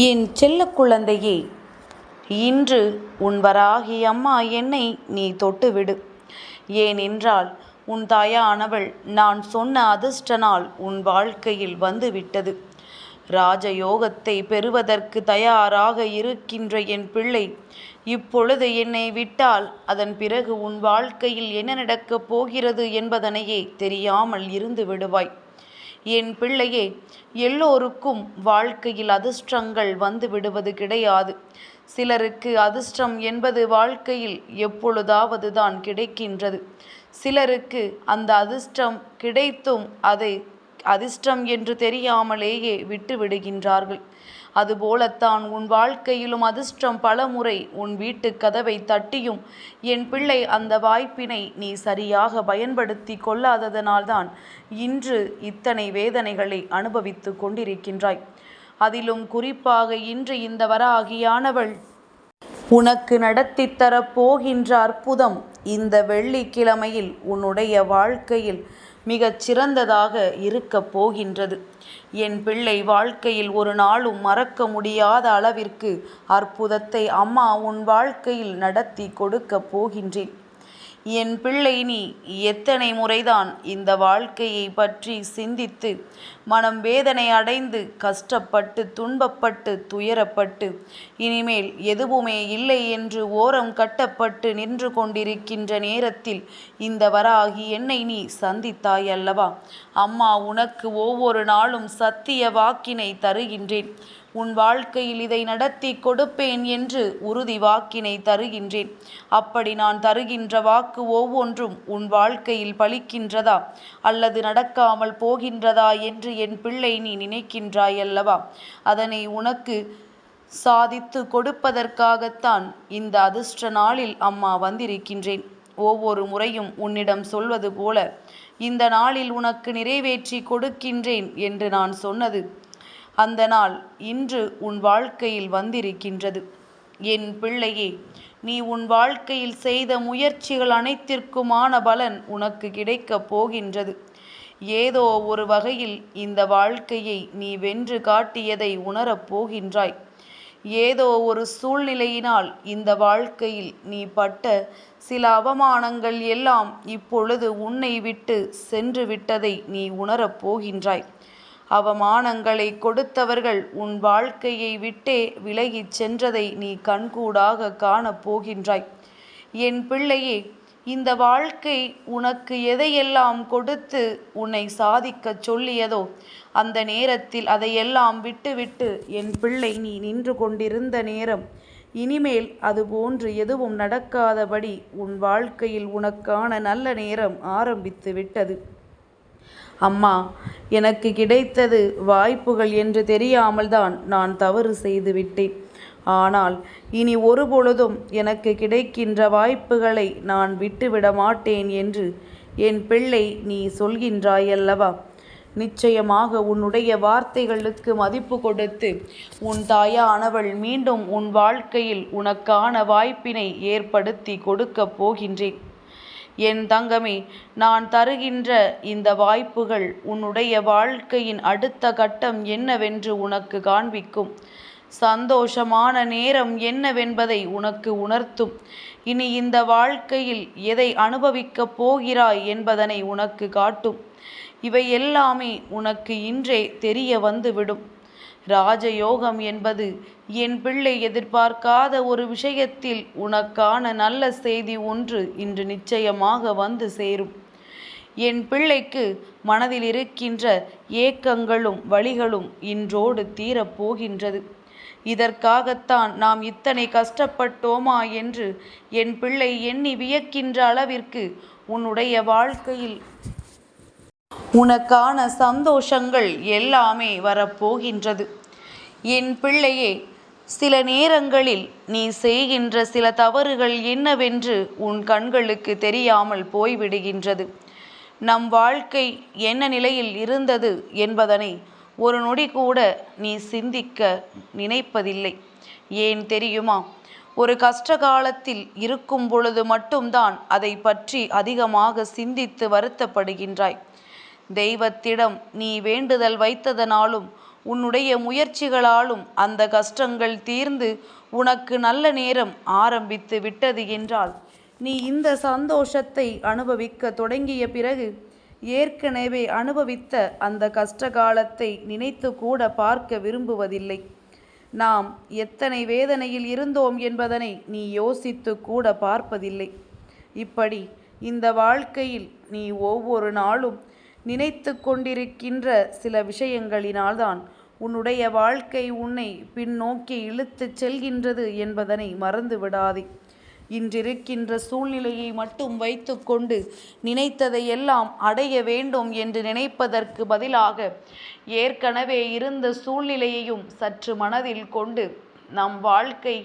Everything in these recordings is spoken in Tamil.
என் செல்ல குழந்தையே இன்று உன் வராகி அம்மா என்னை நீ தொட்டுவிடு. ஏனென்றால் உன் தாயானவள் நான் சொன்ன அதிர்ஷ்ட நாள் உன் வாழ்க்கையில் வந்துவிட்டது. ராஜயோகத்தை பெறுவதற்கு தயாராக இருக்கின்ற என் பிள்ளை இப்பொழுது என்னை விட்டால் அதன் பிறகு உன் வாழ்க்கையில் என்ன நடக்கப் போகிறது என்பதனையே தெரியாமல் இருந்து விடுவாய். என் பிள்ளையே எல்லோருக்கும் வாழ்க்கையில் அதிர்ஷ்டங்கள் வந்து விடுவது கிடையாது. சிலருக்கு அதிர்ஷ்டம் என்பது வாழ்க்கையில் எப்பொழுதாவது தான் கிடைக்கின்றது. சிலருக்கு அந்த அதிர்ஷ்டம் கிடைத்தும் அதை அதிர்ஷ்டம் என்று தெரியாமலேயே விட்டு விடுகின்றார்கள் அதுபோலத்தான் உன் வாழ்க்கையிலும் அதிர்ஷ்டம் பலமுறை உன் வீட்டு கதவை தட்டியும். என் பிள்ளை அந்த வாய்ப்பினை நீ சரியாக பயன்படுத்தி கொள்ளாததனால்தான் இன்று இத்தனை வேதனைகளை அனுபவித்து கொண்டிருக்கின்றாய். அதிலும் குறிப்பாக இன்று இந்த வராகியானவள் உனக்கு நடத்தி தரப்போகின்ற அற்புதம் இந்த வெள்ளிக்கிழமையில் உன்னுடைய வாழ்க்கையில் மிகச் சிறந்ததாக இருக்கப் போகின்றது. என் பிள்ளை வாழ்க்கையில் ஒரு நாளும் மறக்க முடியாத அளவிற்கு அற்புதத்தை அம்மா உன் வாழ்க்கையில் நடத்தி கொடுக்கப் போகின்றேன். என் பிள்ளை நீ எத்தனை முறைதான் இந்த வாழ்க்கையை பற்றி சிந்தித்து மனம் வேதனை அடைந்து கஷ்டப்பட்டு துன்பப்பட்டு துயரப்பட்டு இனிமேல் எதுவுமே இல்லை என்று ஓரம் கட்டப்பட்டு நின்று கொண்டிருக்கின்ற நேரத்தில் இந்த வராகி என்னை நீ சந்தித்தாய் அல்லவா? அம்மா உனக்கு ஒவ்வொரு நாளும் சத்திய வாக்கினை தருகின்றேன். உன் வாழ்க்கையில் இதை நடத்தி கொடுப்பேன் என்று உறுதி வாக்கினை தருகின்றேன். அப்படி நான் தருகின்ற வாக்கு ஒவ்வொன்றும் உன் வாழ்க்கையில் பலிக்கின்றதா? அல்லது நடக்காமல் போகின்றதா என்று என் பிள்ளை நீ நினைக்கின்றாய் அல்லவா அதனை உனக்கு சாதித்து கொடுப்பதற்காகத்தான் இந்த அதிர்ஷ்ட நாளில் அம்மா வந்திருக்கின்றேன். ஒவ்வொரு முறையும் உன்னிடம் சொல்வது போல இந்த நாளில் உனக்கு நிறைவேற்றி கொடுக்கின்றேன் என்று நான் சொன்னது அந்த நாள் இன்று உன் வாழ்க்கையில் வந்திருக்கின்றது. என் பிள்ளையே நீ உன் வாழ்க்கையில் செய்த முயற்சிகள் அனைத்திற்குமான பலன் உனக்கு கிடைக்கப் போகின்றது. ஏதோ ஒரு வகையில் இந்த வாழ்க்கையை நீ வென்று காட்டியதை உணரப் போகின்றாய். ஏதோ ஒரு சூழ்நிலையினால் இந்த வாழ்க்கையில் நீ பட்ட சில அவமானங்கள் எல்லாம் இப்பொழுது உன்னை விட்டு சென்று விட்டதை நீ உணரப் போகின்றாய். அவமானங்களை கொடுத்தவர்கள் உன் வாழ்க்கையை விட்டே விலகிச் சென்றதை நீ கண்கூடாக காணப் போகின்றாய். என் பிள்ளையே இந்த வாழ்க்கை உனக்கு எதையெல்லாம் கொடுத்து உன்னை சாதிக்கச் சொல்லியதோ அந்த நேரத்தில் அதையெல்லாம் விட்டுவிட்டு என் பிள்ளை நீ நின்று கொண்டிருந்த நேரம் இனிமேல் அதுபோன்று எதுவும் நடக்காதபடி உன் வாழ்க்கையில் உனக்கான நல்ல நேரம் ஆரம்பித்து விட்டது. அம்மா எனக்கு கிடைத்தது வாய்ப்புகள் என்று தெரியாமல்தான் நான் தவறு செய்துவிட்டேன். ஆனால் இனி ஒரு பொழுதும் எனக்கு கிடைக்கின்ற வாய்ப்புகளை நான் விட்டுவிட மாட்டேன் என்று என் பிள்ளை நீ சொல்கின்றாயல்லவா? நிச்சயமாக உன்னுடைய வார்த்தைகளுக்கு மதிப்பு கொடுத்து உன் தாயானவள் மீண்டும் உன் வாழ்க்கையில் உனக்கான வாய்ப்பினை ஏற்படுத்தி கொடுக்கப் போகின்றேன். என் தங்கமே நான் தருகின்ற இந்த வாய்ப்புகள் உன்னுடைய வாழ்க்கையின் அடுத்த கட்டம் என்னவென்று உனக்கு காண்பிக்கும். சந்தோஷமான நேரம் என்னவென்பதை உனக்கு உணர்த்தும். இனி இந்த வாழ்க்கையில் எதை அனுபவிக்கப் போகிறாய் என்பதனை உனக்கு காட்டும். இவை எல்லாமே உனக்கு இன்றே தெரிய வந்துவிடும். ராஜயோகம் என்பது என் பிள்ளை எதிர்பார்க்காத ஒரு விஷயத்தில் உனக்கான நல்ல செய்தி ஒன்று இன்று நிச்சயமாக வந்து சேரும். என் பிள்ளைக்கு மனதில் இருக்கின்ற ஏக்கங்களும் வழிகளும் இன்றோடு தீரப்போகின்றது இதற்காகத்தான் நாம் இத்தனை கஷ்டப்பட்டோமா என்று என் பிள்ளை எண்ணி வியக்கின்ற அளவிற்கு உன்னுடைய வாழ்க்கையில் உனக்கான சந்தோஷங்கள் எல்லாமே வரப்போகின்றது. என் பிள்ளையே சில நேரங்களில் நீ செய்கின்ற சில தவறுகள் என்னவென்று உன் கண்களுக்கு தெரியாமல் போய்விடுகின்றது. நம் வாழ்க்கை என்ன நிலையில் இருந்தது என்பதனை ஒரு நொடி கூட நீ சிந்திக்க நினைப்பதில்லை. ஏன் தெரியுமா? ஒரு கஷ்ட காலத்தில் இருக்கும் பொழுது மட்டும்தான் அதை பற்றி அதிகமாக சிந்தித்து வருத்தப்படுகின்றாய். தெய்வத்திடம் நீ வேண்டுதல் வைத்ததனாலும் உன்னுடைய முயற்சிகளாலும் அந்த கஷ்டங்கள் தீர்ந்து உனக்கு நல்ல நேரம் ஆரம்பித்து விட்டது என்றால் நீ இந்த சந்தோஷத்தை அனுபவிக்க தொடங்கிய பிறகு ஏற்கனவே அனுபவித்த அந்த கஷ்ட காலத்தை நினைத்து கூட பார்க்க விரும்புவதில்லை. நாம் எத்தனை வேதனையில் இருந்தோம் என்பதனை நீ யோசித்து கூட பார்ப்பதில்லை. இப்படி இந்த வாழ்க்கையில் நீ ஒவ்வொரு நாளும் நினைத்து கொண்டிருக்கின்ற சில விஷயங்களினால்தான் உன்னுடைய வாழ்க்கை உன்னை பின்னோக்கி இழுத்துச் செல்கின்றது என்பதனை மறந்து விடாதே இன்றிருக்கின்ற சூழ்நிலையை மட்டும் வைத்துக்கொண்டு நினைத்ததை எல்லாம் அடைய வேண்டும் என்று நினைப்பதற்கு பதிலாக ஏற்கனவே இருந்த சூழ்நிலையையும் சற்று மனதில் கொண்டு நம் வாழ்க்கை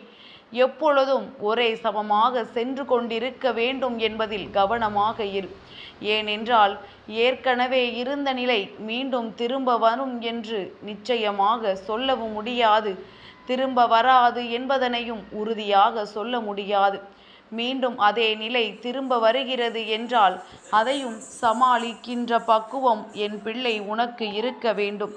எப்பொழுதும் ஒரே சமமாக சென்று கொண்டிருக்க வேண்டும் என்பதில் கவனமாக இரு. ஏனென்றால் ஏற்கனவே இருந்த நிலை மீண்டும் திரும்ப வரும் என்று நிச்சயமாக சொல்லவும் முடியாது. திரும்ப வராது என்பதனையும் உறுதியாக சொல்ல முடியாது. மீண்டும் அதே நிலை திரும்ப வருகிறது என்றால் அதையும் சமாளிக்கின்ற பக்குவம் என் பிள்ளை உனக்கு இருக்க வேண்டும்.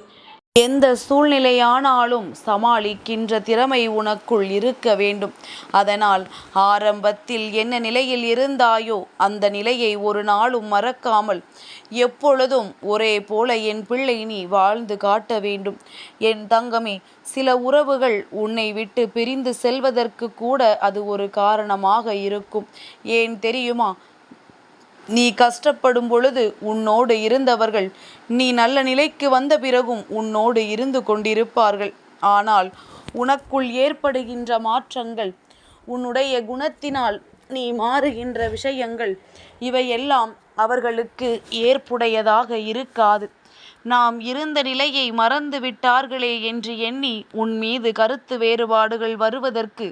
எந்த சூழ்நிலையானாலும் சமாளிக்கின்ற திறமை உனக்குள் இருக்க வேண்டும். அதனால் ஆரம்பத்தில் என்ன நிலையில் இருந்தாயோ அந்த நிலையை ஒரு நாளும் மறக்காமல் எப்பொழுதும் ஒரே போல என் பிள்ளை நீ வாழ்ந்து காட்ட வேண்டும். என் தங்கமே சில உறவுகள் உன்னை விட்டு பிரிந்து செல்வதற்கு கூட அது ஒரு காரணமாக இருக்கும். ஏன் தெரியுமா? நீ கஷ்டப்படும் பொழுது உன்னோடு இருந்தவர்கள் நீ நல்ல நிலைக்கு வந்த பிறகும் உன்னோடு இருந்து கொண்டிருப்பார்கள். ஆனால் உனக்குள் ஏற்படுகின்ற மாற்றங்கள் உன்னுடைய குணத்தினால் நீ மாறுகின்ற விஷயங்கள் இவையெல்லாம் அவர்களுக்கு ஏற்புடையதாக இருக்காது. நாம் இருந்த நிலையை மறந்து விட்டார்களே என்று எண்ணி உன் மீது கருத்து வேறுபாடுகள் வருவதற்கு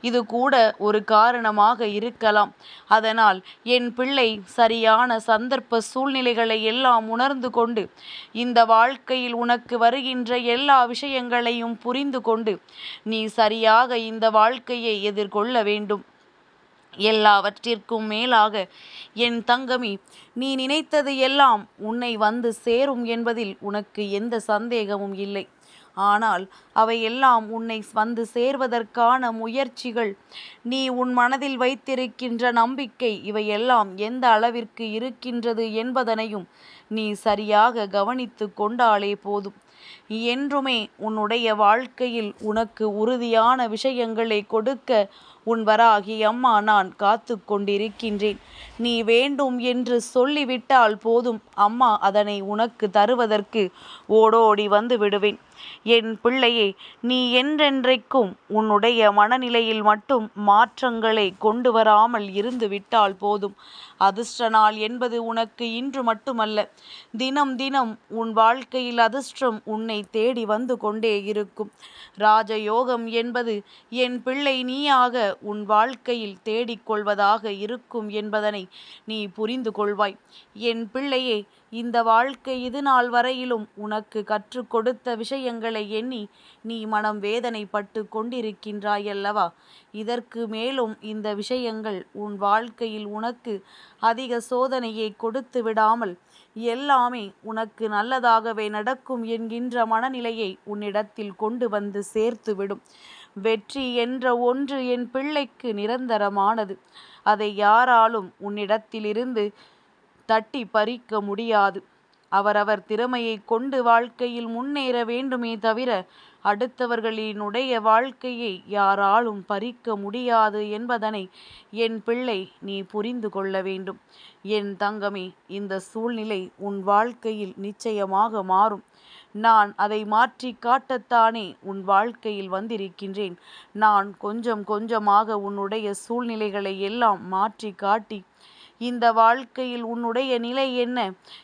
இது கூட ஒரு காரணமாக இருக்கலாம். அதனால் என் பிள்ளை சரியான சந்தர்ப்ப சூழ்நிலைகளை எல்லாம் உணர்ந்து கொண்டு இந்த வாழ்க்கையில் உனக்கு வருகின்ற எல்லா விஷயங்களையும் புரிந்து கொண்டு நீ சரியாக இந்த வாழ்க்கையை எதிர்கொள்ள வேண்டும். எல்லாவற்றிற்கும் மேலாக என் தங்கமி நீ நினைத்தது எல்லாம் உன்னை வந்து சேரும் என்பதில் உனக்கு எந்த சந்தேகமும் இல்லை. ஆனால் அவையெல்லாம் உன்னை வந்து சேர்வதற்கான முயற்சிகள் நீ உன் மனதில் வைத்திருக்கின்ற நம்பிக்கை இவையெல்லாம் எந்த அளவிற்கு இருக்கின்றது என்பதனையும் நீ சரியாக கவனித்து கொண்டாலே போதும். என்றுமே உன்னுடைய வாழ்க்கையில் உனக்கு உறுதியான விஷயங்களை கொடுக்க உன் வராகி அம்மா நான் காத்து கொண்டிருக்கின்றேன். நீ வேண்டும் என்று சொல்லிவிட்டால் போதும். அம்மா அதனை உனக்கு தருவதற்கு ஓடோடி வந்து விடுவேன். என் பிள்ளையே நீ என்றென்றைக்கும் உன்னுடைய மனநிலையில் மட்டும் மாற்றங்களை கொண்டு வராமல் இருந்து விட்டால் போதும். அதிர்ஷ்ட நாள் என்பது உனக்கு இன்று மட்டுமல்ல. தினம் தினம் உன் வாழ்க்கையில் அதிர்ஷ்டம் உன்னை தேடி வந்து கொண்டே இருக்கும். ராஜயோகம் என்பது என் பிள்ளை நீயாக உன் வாழ்க்கையில் தேடிக்கொள்வதாக இருக்கும் என்பதனை நீ புரிந்து கொள்வாய். என் பிள்ளையே இந்த வாழ்க்கை இது நாள் வரையிலும் உனக்கு கற்றுக் கொடுத்த விஷயங்களை எண்ணி நீ மனம் வேதனைப்பட்டு கொண்டிருக்கின்றாயல்லவா? இதற்கு மேலும் இந்த விஷயங்கள் உன் வாழ்க்கையில் உனக்கு அதிக சோதனையை கொடுத்து விடாமல் எல்லாமே உனக்கு நல்லதாகவே நடக்கும் என்கின்ற மனநிலையை உன்னிடத்தில் கொண்டு வந்து சேர்த்துவிடும். வெற்றி என்ற ஒன்று என் பிள்ளைக்கு நிரந்தரமானது. அதை யாராலும் உன்னிடத்திலிருந்து தட்டி பறிக்க முடியாது. அவரவர் திறமையை கொண்டு வாழ்க்கையில் முன்னேற வேண்டுமே தவிர அடுத்தவர்களினுடைய வாழ்க்கையை யாராலும் பறிக்க முடியாது என்பதனை என் பிள்ளை நீ புரிந்து கொள்ள வேண்டும். என் தங்கமே இந்த சூழ்நிலை உன் வாழ்க்கையில் நிச்சயமாக மாறும். நான் அதை மாற்றி காட்டத்தானே உன் வாழ்க்கையில் வந்திருக்கின்றேன். நான் கொஞ்சம் கொஞ்சமாக உன்னுடைய சூழ்நிலைகளை எல்லாம் மாற்றி காட்டி இந்த வாழ்க்கையில் உன்னுடைய நிலை என்ன?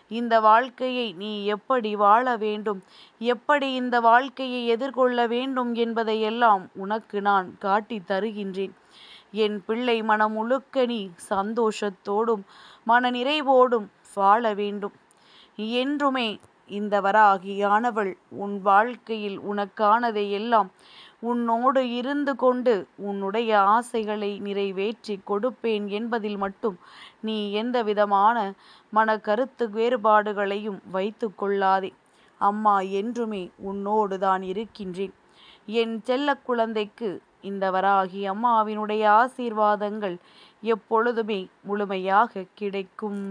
இந்த வாழ்க்கையை நீ எப்படி வாழ வேண்டும்? எப்படி இந்த வாழ்க்கையை எதிர்கொள்ள வேண்டும் என்பதையெல்லாம் உனக்கு நான் காட்டி தருகின்றேன். என் பிள்ளை மனம் முழுக்க நீ சந்தோஷத்தோடும் மன நிறைவோடும் வாழ வேண்டும். என்றுமே இந்த வராகியானவள் உன் வாழ்க்கையில் உனக்கானதை எல்லாம் உன்னோடு இருந்து கொண்டு உன்னுடைய ஆசைகளை நிறைவேற்றி கொடுப்பேன் என்பதில் மட்டும் நீ எந்த விதமான கருத்து வேறுபாடுகளையும் வைத்து கொள்ளாதே. அம்மா என்றுமே உன்னோடு தான் இருக்கின்றேன். என் செல்ல குழந்தைக்கு இந்த வராகி அம்மாவினுடைய ஆசீர்வாதங்கள் எப்பொழுதுமே முழுமையாக கிடைக்கும்.